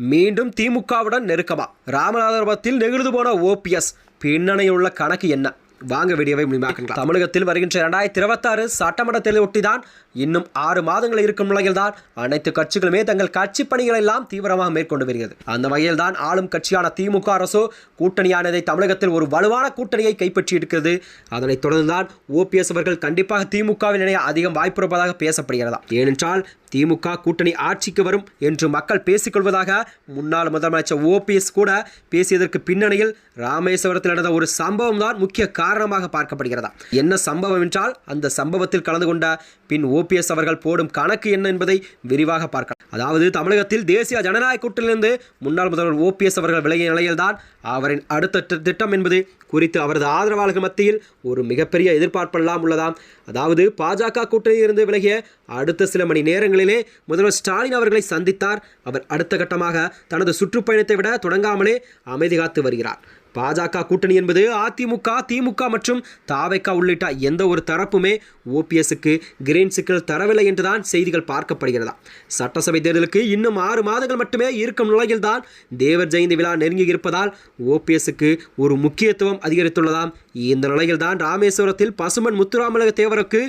மீண்டும் திமுகவுடன் நெருக்கமா? ராமநாதபுரத்தில் நெகிழ்ந்து போன ஓபிஎஸ் பின்னணியுள்ள கணக்கு என்ன? வாங்க வீடியோவை முடிவாக்கலாம் தமிழகத்தில் வருகின்ற இரண்டாயிரத்தி இருபத்தாறு சட்டமன்ற தேர்தலை ஒட்டிதான் இன்னும் ஆறு மாதங்கள் இருக்கும் நிலையில் தான் அனைத்து கட்சிகளுமே தங்கள் கட்சி பணிகளை எல்லாம் தீவிரமாக மேற்கொண்டு வருகிறது. அந்த வகையில் தான் ஆளும் கட்சியான திமுக அரசோ கூட்டணியானதை தமிழகத்தில் ஒரு வலுவான கூட்டணியை கைப்பற்றி இருக்கிறது அதனைத் தொடர்ந்து தான் ஓபிஎஸ் அவர்கள் கண்டிப்பாக திமுகவில் இணைய அதிகம் வாய்ப்பு இருப்பதாக பேசப்படுகிறதா. ஏனென்றால் திமுக கூட்டணி ஆட்சிக்கு வரும் என்று மக்கள் பேசிக்கொள்வதாக முன்னாள் முதலமைச்சர் ஓபிஎஸ் கூட பேசியதற்கு பின்னணியில் ராமேஸ்வரத்தில் நடந்த ஒரு சம்பவம் தான் முக்கிய காரணமாக பார்க்கப்படுகிறதா? என்ன சம்பவம் என்றால் அந்த சம்பவத்தில் கலந்து கொண்ட பின் ஓபிஎஸ் அவர்கள் போடும் கணக்கு என்ன என்பதை விரிவாக பார்க்கலாம். அதாவது தமிழகத்தில் தேசிய ஜனநாயக கூட்டிலிருந்து முன்னாள் முதல்வர் ஓபிஎஸ் அவர்கள் விலகிய நிலையில்தான் அவரின் அடுத்த திட்டம் என்பது குறித்து அவரது ஆதரவாளர்கள் மத்தியில் ஒரு மிகப்பெரிய எதிர்பார்ப்பெல்லாம் உள்ளதாம். அதாவது பாஜக கூட்டணியிலிருந்து விலகிய அடுத்த சில மணி நேரங்களிலே முதல்வர் ஸ்டாலின் அவர்களை சந்தித்தார். அவர் அடுத்த கட்டமாக தனது சுற்றுப்பயணத்தை விட தொடங்காமலே அமைதி காத்து வருகிறார். பாஜக கூட்டணி என்பது அதிமுக திமுக மற்றும் தாவைக்கா உள்ளிட்ட எந்த ஒரு தரப்புமே ஓபிஎஸ்க்கு கிரீன் சிக்கல் தரவில்லை என்றுதான் செய்திகள் பார்க்கப்படுகிறதா. சட்டசபை தேர்தலுக்கு இன்னும் ஆறு மாதங்கள் மட்டுமே இருக்கும் நிலையில்தான் தேவர் ஜெயந்தி விழா நெருங்கி இருப்பதால் ஓபிஎஸ்க்கு ஒரு முக்கியத்துவம் அதிகரித்துள்ளதாம். இந்த நிலையில்தான் ராமேஸ்வரத்தில் பசுமன் முத்துராமலிங்க தேவருக்கு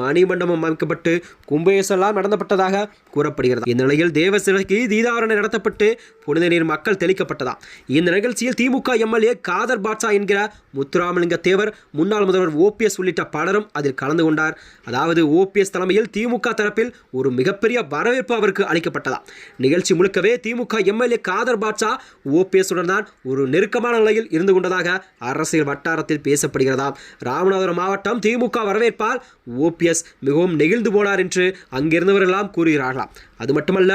மணிமண்டபம் அமைக்கப்பட்டு கும்பேசெல்லாம் நடத்தப்பட்டதாக கூறப்படுகிறது. இந்த நிலையில் தேவ சிலைக்கு தீதாவரணை நடத்தப்பட்டு புனித நீர் மக்கள் தெளிக்கப்பட்டதாம் இந்த நிகழ்ச்சியில் திமுக எம்எல்ஏ காதர் பாட்சா என்கிற முத்துராமலிங்க தேவர் முன்னாள் முதல்வர் ஓபிஎஸ் உள்ளிட்ட பலரும் அதில் கலந்து கொண்டார். அதாவது ஓபிஎஸ் தலைமையில் திமுக தரப்பில் ஒரு மிகப்பெரிய வரவேற்பு அவருக்கு அளிக்கப்பட்டதா? நிகழ்ச்சி முழுக்கவே திமுக எம்எல்ஏ காதர் பாட்சா ஓபிஎஸ்டன் தான் ஒரு நெருக்கமான நிலையில் இருந்து கொண்டதாக அரசியல் வட்டாரத்தில் பேசப்படுகிறதாம் ராமநாதபுரம் மாவட்டம் திமுக வரவேற்பால் ஓபிஎஸ் மிகவும் நெகிழ்ந்து போனார் என்று அங்கிருந்தவர்களெல்லாம் கூறுகிறார்களாம் அது மட்டுமல்ல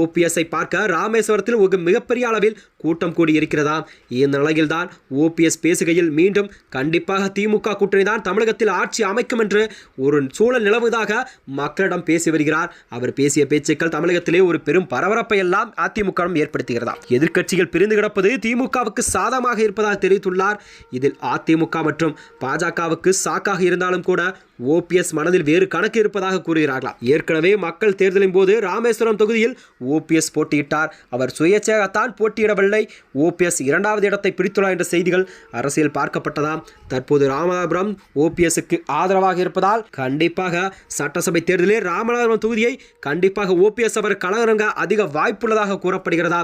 ஓபிஎஸ்ஐ பார்க்க ராமேஸ்வரத்தில் ஒரு மிகப்பெரிய அளவில் கூட்டம் கூடி இருக்கிறதாம் இந்த நிலையில்தான் ஓபிஎஸ் பேசுகையில் மீண்டும் கண்டிப்பாக திமுக கூட்டணி தான் தமிழகத்தில் ஆட்சி அமைக்கும் என்று ஒரு சூழல் நிலவுவதாக மக்களிடம் பேசி வருகிறார். அவர் பேசிய பேச்சுக்கள் தமிழகத்திலே ஒரு பெரும் பரபரப்பை எல்லாம் அதிமுக ஏற்படுத்துகிறதா? எதிர்க்கட்சிகள் பிரிந்து கிடப்பது திமுகவுக்கு சாதகமாக இருப்பதாக தெரிவித்துள்ளார். இதில் அதிமுக மற்றும் பாஜகவுக்கு சாக்காக இருந்தாலும் கூட ஓபிஎஸ் மனதில் வேறு கணக்கு இருப்பதாக கூறுகிறார்களாம் ஏற்கனவே மக்கள் தேர்தலின் போது ராமேஸ்வரம் தொகுதியில் ஓபிஎஸ் போட்டியிட்டார். அவர் சுயேட்சையாகத்தான் போட்டியிடவில்லை. ஓபிஎஸ் இரண்டாவது இடத்தை பிடித்துள்ளார் என்ற செய்திகள் அரசியல் பார்க்கப்பட்டதாம். தற்போது ராமநாதபுரம் ஓபிஎஸ்க்கு ஆதரவாக இருப்பதால் கண்டிப்பாக சட்டசபை தேர்தலில் ராமநாதபுரம் தொகுதியை கண்டிப்பாக ஓபிஎஸ் அவர் கலகரங்க அதிக வாய்ப்புள்ளதாக கூறப்படுகிறதா